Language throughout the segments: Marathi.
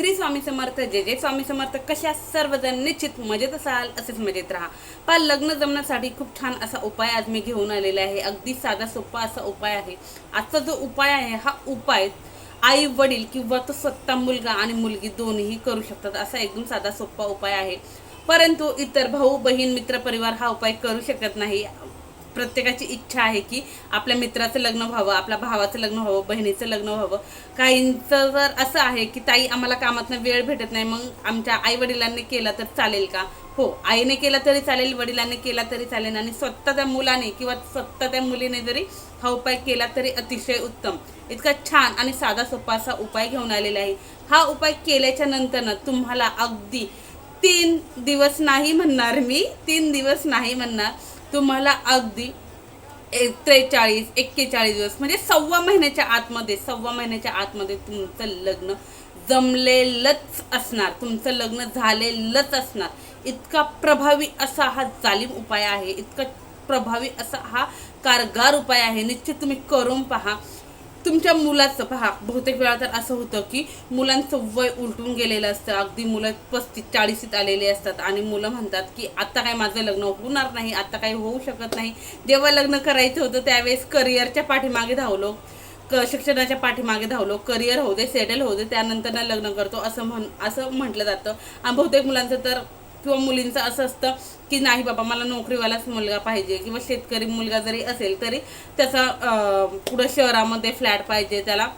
श्री स्वामी समर्थ जे जय स्वामी समर्थ. कशा सर्वजण निश्चित मजेत असाल असेच मजेत राहा. पहा लग्न जमण्यासाठी खूप छान असा उपाय आज मी घेऊन आलेला आहे. अगदी साधा सोपा असा उपाय आहे. आजचा जो उपाय आहे हा उपाय आई वडील किंवा तो स्वतः मुलगा आणि मुलगी दोन्हीही करू शकतात. असा एकदम साधा सोपा उपाय आहे. परंतु इतर भाऊ बहीण मित्र परिवार हा उपाय करू शकत नाही. प्रत्येकाची इच्छा आहे की आपल्या मित्राचं लग्न व्हावं आपल्या भावाचं लग्न व्हावं बहिणीचं लग्न व्हावं. काहींचं जर असं आहे की ताई आम्हाला कामातनं वेळ भेटत नाही मग आमच्या आई वडिलांनी केला तर चालेल का? हो आईने केला तरी चालेल वडिलांनी केला तरी चालेल आणि स्वतः त्या मुलाने किंवा स्वतः त्या मुलीने जरी हा उपाय केला तरी अतिशय उत्तम. इतका छान आणि साधा सोपा असा उपाय घेऊन आलेला आहे. हा उपाय केल्याच्यानंतर तुम्हाला अगदी तीन दिवस नाही म्हणणार मी तीन दिवस नाही म्हणणार. तुम्हाला अगदी ए- त्रेचाळीस एक्केचाळीस दिवस म्हणजे सव्वा महिन्याच्या आतमध्ये सव्वा महिन्याच्या आतमध्ये तुमचं लग्न जमलेलंच असणार. तुमचं लग्न झालेलंच असणार. इतका प्रभावी असा हा जालिम उपाय आहे. इतका प्रभावी असा हा कारगार उपाय आहे. निश्चित तुम्ही करून पहा. तुमच्या मुलाचं पहा बहुतेक वेळा तर असं होतं की मुलांचं वय उलटून गेलेलं असतं. अगदी मुलं पस्तीस चाळीसीत आलेले असतात आणि मुलं म्हणतात की आत्ता काय माझं लग्न होणार नाही आत्ता काही होऊ शकत नाही. जेव्हा लग्न करायचं होतं त्यावेळेस करिअरच्या पाठीमागे धावलो. क शिक्षणाच्या पाठीमागे धावलो. करिअर होऊ दे सेटल होऊ दे त्यानंतर ना लग्न करतो असं म्हण असं म्हटलं जातं. आणि बहुतेक मुलांचं तर किंवा मुलींचं असं असतं की नाही बाबा मला नोकरीवालाच मुलगा पाहिजे किंवा शेतकरी मुलगा जरी असेल तरी त्याचा पुढं शहरामध्ये फ्लॅट पाहिजे त्याला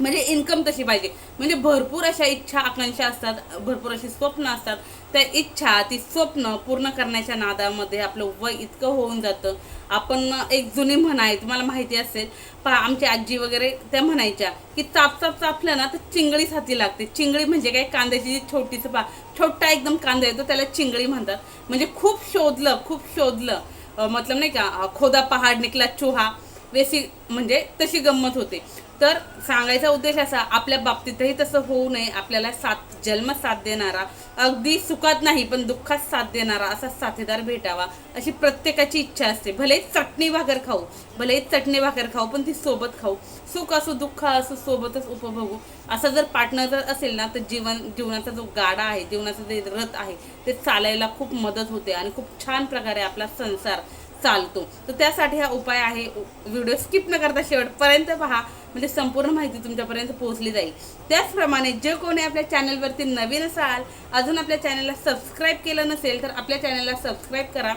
म्हणजे इन्कम तशी पाहिजे? म्हणजे भरपूर अशा इच्छा आकांक्षा असतात भरपूर अशी स्वप्न असतात. त्या इच्छा ती स्वप्न पूर्ण करण्याच्या नादामध्ये आपलं वय इतकं होऊन जातं. आपण एक जुनी म्हण आहे तुम्हाला माहिती असेल पहा आमची आजी वगैरे त्या म्हणायच्या की चाप चाप चापलं ना तर चिंगळीच हाती लागते. चिंगळी म्हणजे काय? कांद्याची जी छोटीचं पा छोटा एकदम कांदा येतो त्याला चिंगळी म्हणतात. म्हणजे खूप शोधलं खूप शोधलं. मतलब नाही का खोदा पहाड निकला चुहा. वेसी म्हणजे तशी गंमत होते. तर सांगायचा उद्देश असा आपल्या बाबतीतही तसं होऊ नये. आपल्याला साथ जन्म साथ देणारा अगदी सुखात नाही पण दुःखात साथ देणारा असा साथीदार भेटावा अशी प्रत्येकाची इच्छा असते. भले चटणी भाकर खाऊ भले चटणी भाकर खाऊ पण ती सोबत खाऊ. सुख असो दुःख असो सोबतच उपभोगू. असा जर पार्टनर जर असेल ना तर जीवन जीवनाचा जो गाडा आहे जीवनाचा जे रथ आहे ते चालायला खूप मदत होते आणि खूप छान प्रकारे आपला संसार चालतो. तर त्यासाठी हा उपाय आहे. व्हिडिओ स्किप न करता शेवटपर्यंत पहा. म्हणजे संपूर्ण माहिती तुमच्यापर्यंत पोहोचली जाईल. त्याचप्रमाणे जे कोणी आपल्या चॅनलवरती नवीन असाल अजून आपल्या चॅनलला सबस्क्राईब केलं नसेल तर आपल्या चॅनलला सबस्क्राईब करा.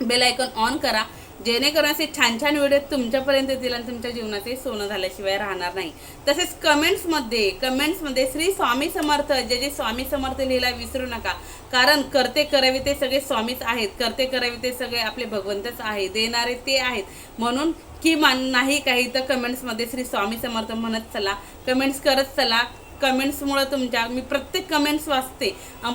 बेल आयकॉन ऑन करा. जेणेकरून असे छान छान व्हिडिओ तुमच्यापर्यंत येतील आणि तुमच्या जीवनाचे सोनं झाल्याशिवाय राहणार नाही. तसेच कमेंट्समध्ये कमेंट्समध्ये श्री स्वामी समर्थ जे जे स्वामी समर्थ लिहिला विसरू नका. कारण करते करावे ते सगळे स्वामीच आहेत करते करावे ते सगळे आपले भगवंतच आहे देणारे ते आहेत. म्हणून किमान नाही काही तर कमेंट्समध्ये श्री स्वामी समर्थ म्हणत चला कमेंट्स करत चला. कमेंट्समुळं तुमच्या मी प्रत्येक कमेंट्स वाचते.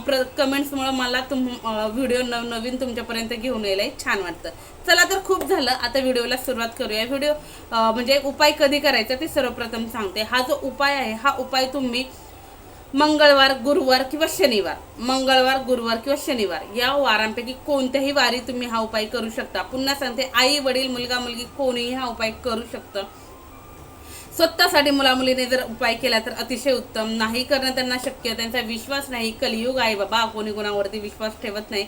प्र कमेंट्समुळं मला तुम व्हिडिओ नव नवीन तुमच्यापर्यंत घेऊन यायला छान वाटतं. चला तर खूप झालं आता व्हिडिओला सुरुवात करूया. व्हिडिओ म्हणजे उपाय कधी करायचा ते सर्वप्रथम सांगते. हा जो उपाय आहे हा उपाय तुम्ही मंगळवार गुरुवार किंवा शनिवार मंगळवार गुरुवार किंवा शनिवार या वारांपैकी कोणत्याही वारी तुम्ही हा उपाय करू शकता. पुन्हा सांगते आई वडील मुलगा मुलगी कोणीही हा उपाय करू शकतं. स्वतःसाठी मुलामुलीने जर उपाय केला तर अतिशय उत्तम. नाही करणं त्यांना शक्य. त्यांचा विश्वास नाही. कलियुग आहे बाबा. कोणी कोणावरती विश्वास ठेवत नाही.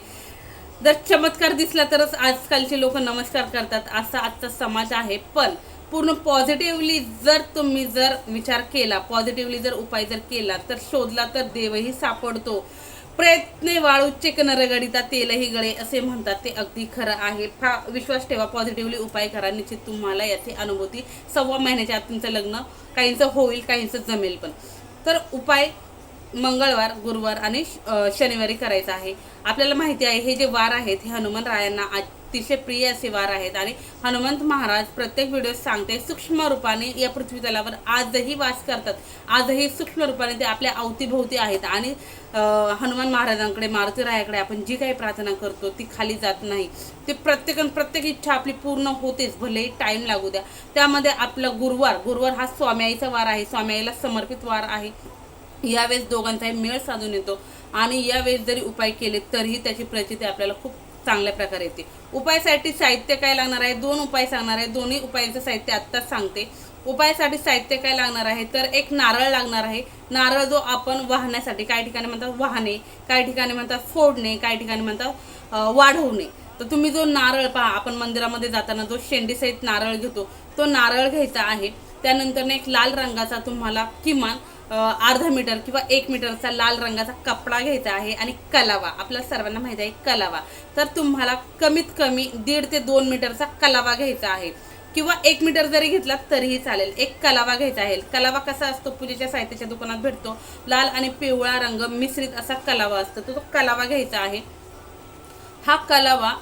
जर चमत्कार दिसला तरच आजकालचे लोक नमस्कार करतात. असा आजचा समाज आहे. पण पूर्ण पॉझिटिव्हली जर तुम्ही जर विचार केला पॉझिटिव्हली जर उपाय जर केला तर शोधला तर देवही सापडतो. प्रयत्ने वाळूचे नरगडिता तेलही गळे असे म्हणतात. ते अगदी खरं आहे. फा विश्वास ठेवा पॉझिटिव्हली उपाय करा. निश्चित तुम्हाला याची अनुभूती सव्वा महिन्याच्या आत तुमचं लग्न काहींचं होईल काहींचं जमेल पण. तर उपाय मंगळवार गुरुवार आणि शनिवारी करायचा आहे. आपल्याला माहिती आहे हे जे वार आहेत हे हनुमान रायांना आज अतिशय प्रिय असे वार आहेत. आणि हनुमंत महाराज प्रत्येक व्हिडिओ सांगते सूक्ष्म रूपाने या पृथ्वीतलावर आजही वास करतात. आजही सूक्ष्म रूपाने ते आपल्या अवतीभोवती आहेत. आणि हनुमान महाराजांकडे मारुतीरायाकडे आपण जी काही प्रार्थना करतो ती खाली जात नाही. ते प्रत्येक प्रत्येक इच्छा आपली पूर्ण होतेच भलेही टाईम लागू द्या. त्यामध्ये आपला गुरुवार गुरुवार हा स्वाम्याईचा वार आहे. स्वाम्याईला समर्पित वार आहे. यावेळेस दोघांचाही मेळ साधून येतो. आणि यावेळेस जरी उपाय केले तरीही त्याची प्रचिती आपल्याला खूप चांगल्या प्रकारे येते. उपायासाठी साहित्य काय लागणार आहे? दोन उपाय सांगणार आहे. दोन्ही उपायांचं साहित्य आत्ताच सांगते. उपायासाठी साहित्य काय लागणार आहे? तर एक नारळ लागणार आहे. नारळ जो आपण वाहण्यासाठी काही ठिकाणी म्हणतात वाहणे काही ठिकाणी म्हणतात फोडणे काही ठिकाणी म्हणतात वाढवणे. तर तुम्ही जो नारळ पहा आपण मंदिरामध्ये जाताना जो शेंडीसहित नारळ घेतो तो नारळ घ्यायचा आहे. त्यानंतर एक लाल रंगाचा तुम्हाला किमान अर्धा मीटर किंवा एक मीटरचा लाल रंगाचा कपडा घ्यायचा आहे आणि कलावा. आपल्या सर्वांना माहीत आहे कलावा. तर तुम्हाला कमीत कमी दीड ते दोन मीटरचा कलावा घ्यायचा आहे. किंवा एक मीटर जरी घेतला तरीही चालेल. एक कलावा घ्यायचा आहे. कलावा कसा असतो? पूजेच्या साहित्याच्या दुकानात भेटतो. लाल आणि पिवळा रंग मिश्रित असा कलावा असतो. तो तो कलावा घ्यायचा आहे. हा कलावा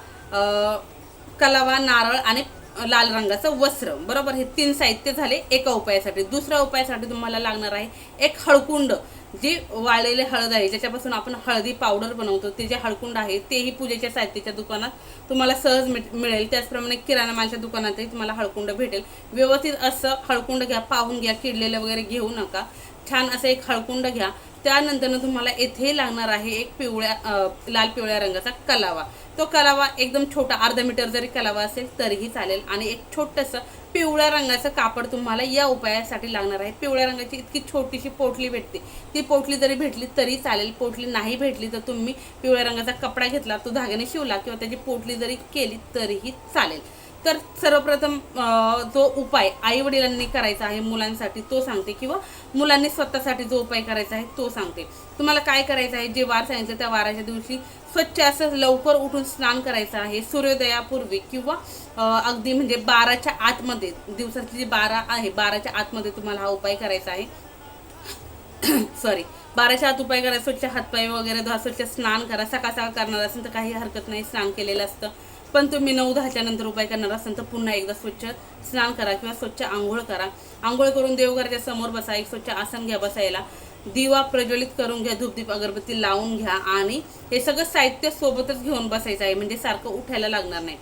कलावा नारळ आणि लाल रंगाचं वस्त्र. बरोबर? हे तीन साहित्य झाले एका उपायासाठी. दुसऱ्या उपायासाठी तुम्हाला लागणार आहे एक हळकुंड जी वाळलेले हळद आहे. ज्याच्यापासून आपण हळदी पावडर बनवतो. ते जे हळकुंड आहे तेही पूजेच्या साहित्याच्या दुकानात तुम्हाला सहज मिळेल. त्याचप्रमाणे किराणा मालच्या दुकानातही तुम्हाला हळकुंड भेटेल. व्यवस्थित असं हळकुंड घ्या पाहून घ्या किडलेलं वगैरे घेऊ नका. छान असं एक हळकुंड घ्या. त्यानंतर तुम्हाला येथे लागणार आहे एक पिवळ्या लाल पिवळ्या रंगाचा कलावा. तो कलावा एकदम छोटा अर्धा मीटर जरी कलावा असेल तरीही चालेल. आणि एक छोटंसं पिवळ्या रंगाचं कापड तुम्हाला या उपायासाठी लागणार आहे. पिवळ्या रंगाची इतकी छोटीशी पोटली भेटते. ती पोटली जरी भेटली तरी चालेल. पोटली नाही भेटली तर तुम्ही पिवळ्या रंगाचा कपडा घेतला तो धाग्याने शिवला किंवा त्याची पोटली जरी केली तरीही चालेल. तर सर्वप्रथम अं, जो उपाय आई वडिलांनी करायचा आहे मुलांसाठी तो सांगते किंवा मुलांनी स्वतःसाठी जो उपाय करायचा आहे तो सांगते. तुम्हाला काय करायचं आहे? जे वार सांगितलं त्या वाराच्या दिवशी स्वच्छ असं लवकर उठून स्नान करायचं आहे. सूर्योदयापूर्वी किंवा अगदी म्हणजे बाराच्या आतमध्ये दिवसाची जी बारा आहे बाराच्या आतमध्ये तुम्हाला हा उपाय करायचा आहे. सॉरी बाराच्या आत उपाय करा स्वच्छ हातपाय वगैरे धुवा स्वच्छ स्नान करा. सकाळ सकाळ करणार असेल तर काही हरकत नाही स्नान केलेलं असतं. पण तुम्ही नऊ दहाच्या नंतर उपाय करणार असाल तर पुन्हा एकदा स्वच्छ स्नान करा किंवा स्वच्छ आंघोळ करा. आंघोळ करून देवघराच्या समोर बसा एक स्वच्छ आसन घ्या बसायला. दिवा प्रज्वलित करून घ्या धूपदीप अगरबत्ती लावून घ्या आणि हे सगळं साहित्य सोबतच घेऊन बसायचं आहे. म्हणजे सारखं उठायला लागणार नाही.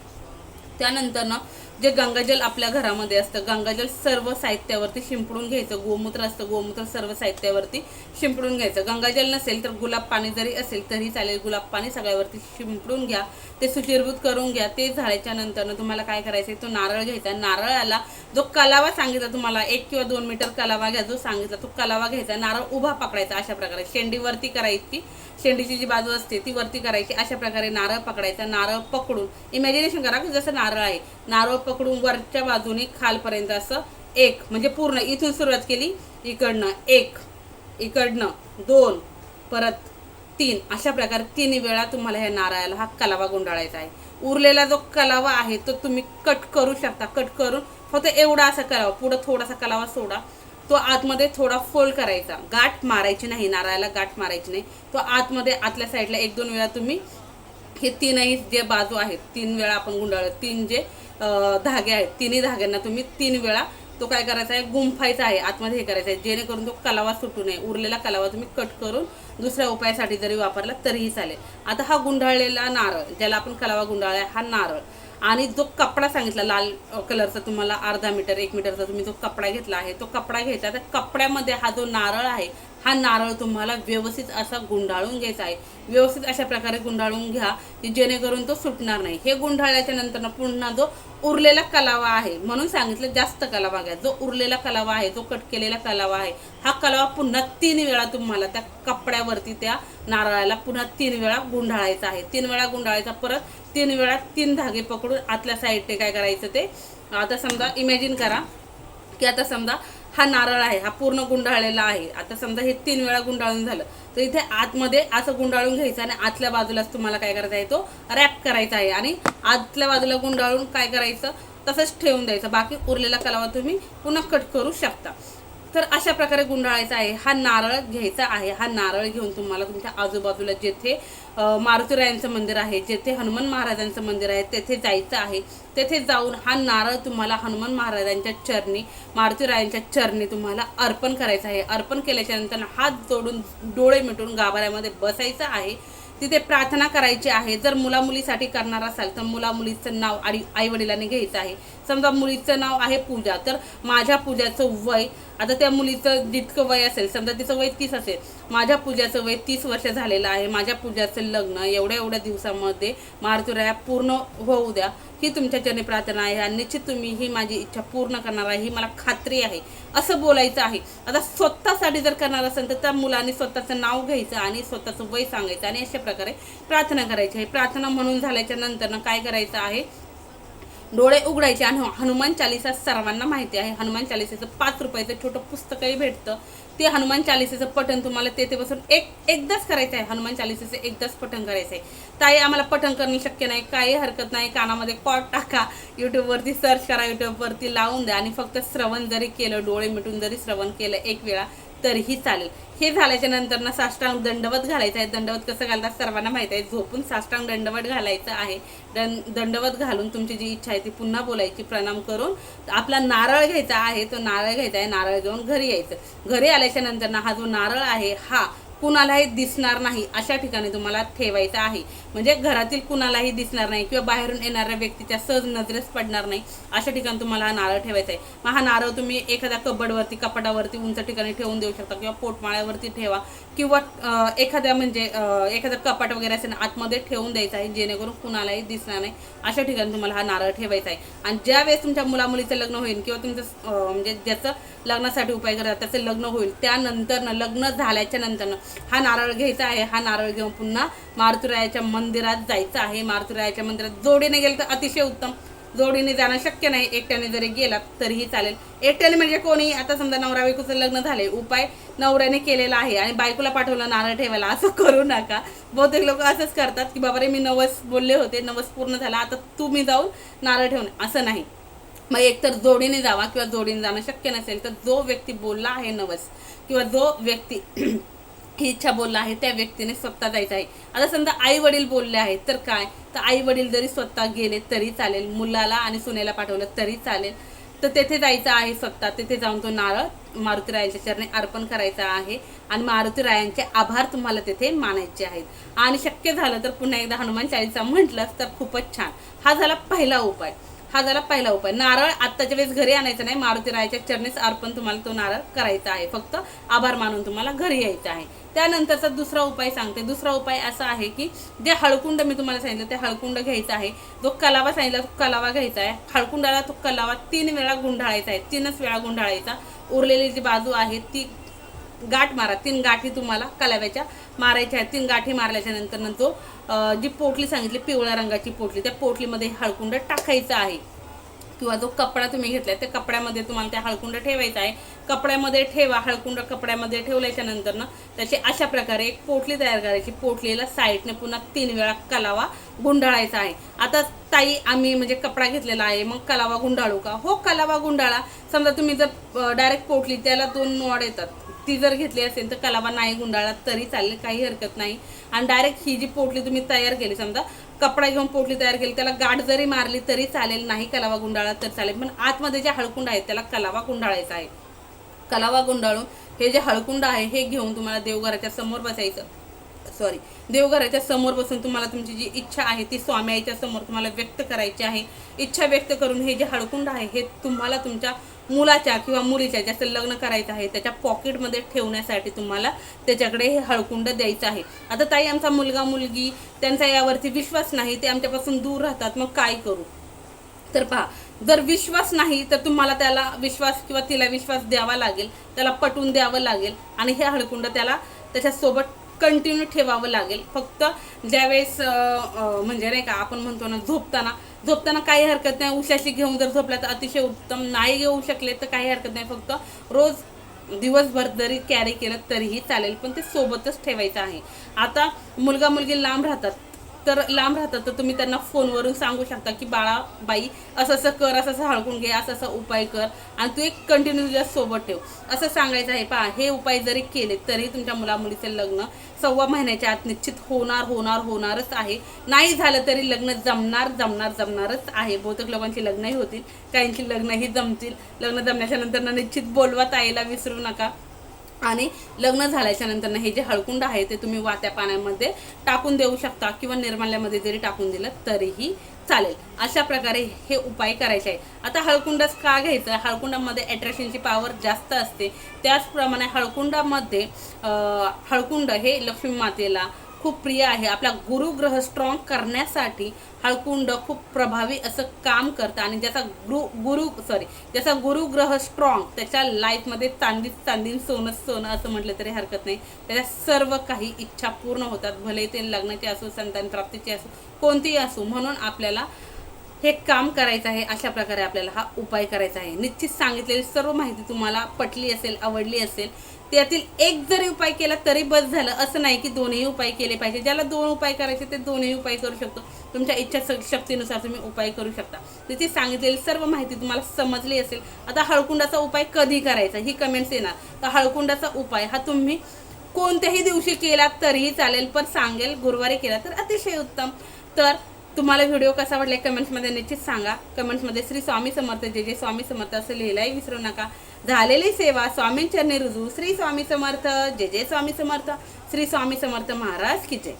त्यानंतर ना जे गंगाजल आपल्या घरामध्ये असतं गंगाजल सर्व साहित्यावरती शिंपडून घ्यायचं गोमूत्र असतं गोमूत्र सर्व साहित्यावरती शिंपडून घ्यायचं. गंगाजल नसेल तर गुलाब पाणी जरी असेल तरी चालेल गुलाब पाणी सगळ्यावरती शिंपडून घ्या. ते सुचिरभूत करून घ्या. ते झाल्याच्या नंतरनं तुम्हाला काय करायचं तो नारळ घ्यायचा. नारळाला जो कलावा सांगितला तुम्हाला एक किंवा दोन मीटर कलावा घ्या जो सांगितला तो कलावा घ्यायचा. नारळ उभा पकडायचा अशा प्रकारे. शेंडीवरती करायची. शेंडीची जी बाजू असते ती वरती करायची. अशा प्रकारे नारळ पकडायचा. नारळ पकडून इमॅजिनेशन करा की जसं नारळ आहे. नारळ पकडून वरच्या बाजूने खालपर्यंत असं एक म्हणजे पूर्ण इथून सुरुवात केली इकडनं एक इकडनं दोन परत तीन. अशा प्रकारे तीन वेळा तुम्हाला ह्या नारळाला हा कलावा गुंडाळायचा आहे. उरलेला जो कलावा आहे तो तुम्ही कट करू शकता कट करून फक्त एवढा असा कलावा पुढं थोडासा कलावा सोडा. तो आतमध्ये थोडा फोल्ड करायचा. गाठ मारायची नाही नारळाला गाठ मारायची नाही. तो आतमध्ये आतल्या साईडला एक दोन वेळा तुम्ही हे तीनही जे बाजू आहेत तीन वेळा आपण गुंडाळ तीन जे धागे आहेत. तिन्ही धाग्यांना तुम्ही तीन वेळा तो काय करायचा आहे? गुंफायचा आहे. आतमध्ये हे करायचं आहे. जेणेकरून तो कलावा सुटू नये. उरलेला कलावा तुम्ही कट करून दुसऱ्या उपायासाठी जरी वापरला तरीही चालेल. आता हा गुंडाळलेला नारळ ज्याला आपण कलावा गुंडाळला हा नारळ. आणि जो कपडा सांगितला लाल कलरचा तुम्हाला अर्धा मीटर एक मीटरचा तुम्ही जो कपडा घेतला आहे तो कपडा घ्यायचा. त्या कपड्यामध्ये हा जो नारळ आहे हा नारळ तुम्हाला व्यवस्थित असा गुंडाळून घ्यायचा आहे. व्यवस्थित अशा प्रकारे गुंडाळून घ्या की जेणेकरून तो सुटणार नाही. हे गुंडाळल्याच्या नंतर पुन्हा जो उरलेला कलावा आहे म्हणून सांगितलं जास्त कलावा घ्या. जो उरलेला कलावा आहे जो कट केलेला कलावा आहे हा कलावा पुन्हा तीन वेळा तुम्हाला त्या कपड्यावरती त्या नारळाला पुन्हा तीन वेळा गुंडाळायचा आहे. तीन वेळा गुंडाळायचा परत तीन वेळा तीन धागे पकडून आतल्या साईडने काय करायचं ते? आता समजा इमॅजिन करा की आता समजा हा नारळ आहे हा पूर्ण गुंडाळलेला आहे. आता समजा हे तीन वेळा गुंडाळून झालं तर इथे आतमध्ये असं गुंडाळून घ्यायचं आणि आतल्या बाजूलाच तुम्हाला काय करायचं आहे तो रॅप करायचा आहे. आणि आतल्या बाजूला गुंडाळून काय करायचं? तसंच ठेवून द्यायचं. बाकी उरलेला कलावा तुम्ही पुन्हा कट करू शकता. तर अशा प्रकारे गुंडाळायचा आहे. हा नारळ घ्यायचा आहे. हा नारळ घेऊन तुम्हाला तुमच्या आजूबाजूला जेथे मारुतीरायांचं मंदिर आहे जेथे हनुमान महाराजांचं मंदिर आहे तेथे जायचं आहे. तेथे जाऊन हा नारळ तुम्हाला हनुमान महाराजांच्या चरणी मारुतीरायांच्या चरणी तुम्हाला अर्पण करायचं आहे. अर्पण केल्याच्यानंतर हात जोडून डोळे मिटून गाभाऱ्यामध्ये बसायचं आहे. तिथे प्रार्थना करायची आहे. जर मुलामुलीसाठी करणार असाल तर मुला मुलीचं नाव आणि आई आईवडिलांनी घ्यायचं आहे. समजा मुलीचं नाव आहे पूजा तर माझ्या पूजाचं वय आता त्या मुलीचं जितकं वय असेल समजा तिचं वय तीस असेल माझ्या पूजाचं वय तीस वर्ष झालेलं आहे माझ्या पूजाचं लग्न एवढ्या एवढ्या दिवसामध्ये मारुतीराया पूर्ण होऊ द्या. ही तुमच्या चरणी प्रार्थना आहे आणि निश्चित तुम्ही ही माझी इच्छा पूर्ण करणार आहे ही मला खात्री आहे. असं बोलायचं आहे. आता स्वतःसाठी जर करणार असेल तर त्या मुलाने स्वतःचं नाव घ्यायचं आणि स्वतःचं वय सांगायचं आणि अशा प्रकारे प्रार्थना करायची आहे. प्रार्थना म्हणून झाल्याच्या नंतरनं काय करायचं आहे? डोळे उघडायचे आणि हनुमान चालिसा सर्वांना माहिती आहे. हनुमान चालिसेचं पाच रुपयाचं छोटं पुस्तकही भेटतं. ते हनुमान चालिसेचं पठण तुम्हाला तेथे बसून एक एकदाच करायचं आहे. हनुमान चालिसेचं एकदाच पठण करायचं आहे. ताई आम्हाला पठण करणे शक्य नाही. काही हरकत नाही. कानामध्ये कॉट टाका. यूट्यूबवरती सर्च करा. यूट्यूबवरती लावून द्या. आणि फक्त श्रवण जरी केलं डोळे मिटून जरी श्रवण केलं एक वेळा तरीही चालेल. हे झाल्याच्यानंतर ना साष्टांग दंडवत घालायचं आहे. दंडवत कसं घालतात सर्वांना माहीत आहे. झोपून साष्टांग दंडवत घालायचं आहे. दं दंडवत घालून तुमची जी इच्छा आहे ती पुन्हा बोलायची प्रणाम करून आपला नारळ घ्यायचा आहे तो नारळ घ्यायचा आहे. नारळ घेऊन घरी यायचं. घरी आल्याच्यानंतर ना हा जो नारळ आहे हा कुणालाही दिसणार नाही अशा ठिकाणी तुम्हाला ठेवायचा आहे. म्हणजे घरातील कुणालाही दिसणार नाही किंवा बाहेरून येणाऱ्या व्यक्तीच्या सहज नजरेस पडणार नाही अशा ठिकाणी तुम्हाला हा नारळ ठेवायचा आहे. मग हा नारळ तुम्ही एखाद्या कबडवरती कपाटावरती उंच ठिकाणी ठेवून देऊ शकता किंवा पोटमाळ्यावरती ठेवा किंवा एखाद्या म्हणजे एखादा कपाट वगैरे असेल आतमध्ये ठेवून द्यायचा आहे जेणेकरून कुणालाही दिसणार नाही अशा ठिकाणी तुम्हाला हा नारळ ठेवायचा आहे. आणि ज्या वेळेस तुमच्या मुलामुलीचं लग्न होईल किंवा तुमचं म्हणजे ज्याचं लग्नासाठी उपाय करतात त्याचं लग्न होईल त्यानंतरनं लग्न झाल्याच्या नंतरनं हा नारळ घ्यायचा आहे हा नारळ घेऊन पुन्हा मारुतीरायाच्या मंदिरात जायचं आहे. मारुतीरायाच्या मंदिरात जोडीने गेलं तर अतिशय उत्तम. जोडीने जाणं शक्य नाही. एकट्याने जरी गेलात तरीही चालेल. एकट्याने म्हणजे कोणी? आता समजा नवरा बायकोचं लग्न झाले उपाय नवऱ्याने केलेला आहे आणि बायकोला पाठवलं नारळ ठेवायला. असं करू नका. बहुतेक लोक असंच करतात की बाबा रे मी नवस बोलले होते. नवस पूर्ण झाला. आता तुम्ही जाऊन नारळ ठेवून असं नाही. मग एकतर जोडीने जावा किंवा जोडीने जाणं शक्य नसेल तर जो व्यक्ती बोलला आहे नवस किंवा जो व्यक्ती ही इच्छा बोलला आहे त्या व्यक्तीने स्वतः जायचं आहे. आता समजा आई वडील बोलले आहेत तर काय? तर आई वडील जरी स्वतः गेले तरी चालेल मुलाला आणि सुनेला पाठवलं तरी चालेल. तर तेथे जायचं आहे स्वतः तेथे जाऊन तो नारळ मारुतीरायांच्या चरणी अर्पण करायचा आहे आणि मारुतीरायांचे आभार तुम्हाला तेथे मानायचे आहेत. आणि शक्य झालं तर पुन्हा एकदा हनुमान चालीसा म्हटलंच तर खूपच छान. हा झाला पहिला उपाय. हा झाला पहिला उपाय. नारळ आत्ताच्या वेळेस घरी आणायचं नाही. मारुती मारुतीरायाच्या चरणीस अर्पण तुम्हाला तो नारळ करायचा आहे. फक्त आभार मानून तुम्हाला घरी यायचं आहे. त्यानंतरचा दुसरा उपाय सांगते. दुसरा उपाय असा आहे की जे हळकुंड मी तुम्हाला सांगितलं ते हळकुंड घ्यायचा आहे. जो कलावा सांगितला तो कलावा घ्यायचा आहे. हळकुंडाला तो कलावा तीन वेळा गुंढाळायचा आहे. तीनच वेळा गुंढाळायचा उरलेली जी बाजू आहे ती गाठ मारा. तीन गाठी तुम्हाला कलाव्याच्या मारायच्या आहेत. तीन गाठी मारल्याच्या नंतर नंतर जी पोटली सांगितली पिवळ्या रंगाची पोटली त्या पोटलीमध्ये हळकुंड टाकायचं आहे. किंवा जो कपडा तुम्ही घेतलाय त्या कपड्यामध्ये तुम्हाला त्या हळकुंड ठेवायचा आहे. कपड्यामध्ये ठेवा हळकुंड कपड्यामध्ये ठेवल्याच्या नंतर ना त्याची अशा प्रकारे एक पोटली तयार करायची. पोटलीला साईडने पुन्हा तीन वेळा कलावा गुंडाळायचा आहे. आता ताई आम्ही म्हणजे कपडा घेतलेला आहे मग कलावा गुंडाळू का? हो कलावा गुंडाळा. समजा तुम्ही जर डायरेक्ट पोटली त्याला दोन नॉड येतात. ती जर घेतली असेल तर कलावा नाही गुंडाळात तरी चालेल काही हरकत नाही. आणि डायरेक्ट ही जी पोटली तुम्ही तयार केली समजा कपडा घेऊन पोटली तयार केली त्याला गाठ जरी मारली तरी चालेल नाही कलावा गुंडाळा तर चालेल. पण आतमध्ये जे हळकुंड आहे त्याला कलावा गुंडाळायचा आहे. कलावा गुंडाळून हे जे हळकुंड आहे हे घेऊन तुम्हाला देवघराच्या समोर बसायचं. सॉरी देवघराच्या समोर बसून तुम्हाला तुमची जी इच्छा आहे ती स्वामी आईच्या समोर तुम्हाला व्यक्त करायची आहे. इच्छा व्यक्त करून हे जे हळकुंड आहे हे तुम्हाला तुमच्या मुलाच्या किंवा मुलीच्या ज्याचं लग्न करायचं आहे त्याच्या पॉकेटमध्ये ठेवण्यासाठी तुम्हाला त्याच्याकडे हे हळकुंड द्यायचं आहे. आता ताई आमचा मुलगा मुलगी त्यांचा यावरती विश्वास नाही ते आमच्यापासून दूर राहतात मग काय करू? तर पहा जर विश्वास नाही तर तुम्हाला त्याला विश्वास किंवा तिला विश्वास द्यावा लागेल त्याला पटवून द्यावं लागेल आणि हे हळकुंड त्याला त्याच्यासोबत कंटिन्यू ठेवावं लागेल. फक्त ज्यावेळेस म्हणजे नाही का आपण म्हणतो ना झोपताना झोपताना काही हरकत नाही. उशाशी घेऊन जर झोपला तर अतिशय उत्तम. नाही घेऊ शकले तर काही हरकत नाही. फक्त रोज दिवसभर जरी कॅरी केलं तरीही चालेल पण ते सोबतच ठेवायचं आहे. आता मुलगा मुलगी लांब राहतात. तर लांब राहतात तर तुम्ही त्यांना फोनवरून सांगू शकता की बाळा बाई असं असं कर असं असं हळकून घे असं असं उपाय कर आणि तू एक कंटिन्यू तुझ्या सोबत ठेव. असं सांगायचं आहे पहा हे उपाय जरी केले तरी तुमच्या मुलामुलीचे लग्न सव्वा महिन्याच्या आत निश्चित होणार होणार होणारच आहे. नाही झालं तरी लग्न जमणार जमणार जमणारच आहे. बहुतेक लोकांची लग्नही होतील काहींची लग्नही जमतील. लग्न जमण्याच्या नंतर निश्चित बोलवा ताईला विसरू नका. आणि लग्न झाल्याच्यानंतर हे जे हळकुंड आहे ते तुम्ही वात्या पाण्यामध्ये टाकून देऊ शकता किंवा निर्माल्यामध्ये जरी टाकून दिलं तरीही चालेल. अशा प्रकारे हे उपाय करायचे आहे आता हळकुंडच का घ्यायचं? हळकुंडामध्ये अट्रॅक्शनची पॉवर जास्त असते. त्याचप्रमाणे हळकुंडामध्ये हळकुंड हे लक्ष्मी मातेला खूप प्रिय आहे. आपला गुरुग्रह स्ट्रॉंग करण्यासाठी हळकुंड खूप प्रभावी असं काम करतं आणि ज्याचा गुरु गुरु सॉरी ज्याचा गुरुग्रह स्ट्रॉंग त्याच्या लाईफमध्ये चांदी चांदीन सोनं सोनं असं म्हटलं तरी हरकत नाही. त्याच्या सर्व काही इच्छा पूर्ण होतात. भले ते लग्नाची असो संतान प्राप्तीची असो कोणतीही असो म्हणून आपल्याला हे काम करायचं आहे. अशा प्रकारे आपल्याला हा उपाय करायचा आहे. निश्चित सांगितलेली सर्व माहिती तुम्हाला पटली असेल आवडली असेल त्यातील एक जरी उपाय केला तरी बस झालं. असं नाही की दोनही उपाय केले पाहिजे. ज्याला दोन उपाय करायचे ते दोनही उपाय करू शकतो. तुमच्या इच्छा शक्तीनुसार तुम्ही उपाय करू शकता. तिथे सांगितलेली सर्व माहिती तुम्हाला समजली असेल. आता हळकुंडाचा उपाय कधी करायचा? ही कमेंट्स येणार. तर हळकुंडाचा उपाय हा तुम्ही कोणत्याही दिवशी केला तरीही चालेल पण सांगेल गुरुवारी केला तर अतिशय उत्तम. तर तुम्हाला व्हिडिओ कसा वाटला कमेंट्समध्ये निश्चित सांगा. कमेंट्समध्ये श्री स्वामी समर्थ जे जे स्वामी समर्थ असं लिहिलाही विसरू नका. झालेली सेवा स्वामींचरणी रुजू श्री स्वामी समर्थ. जे जे स्वामी समर्थ. श्री स्वामी समर्थ महाराज की जय.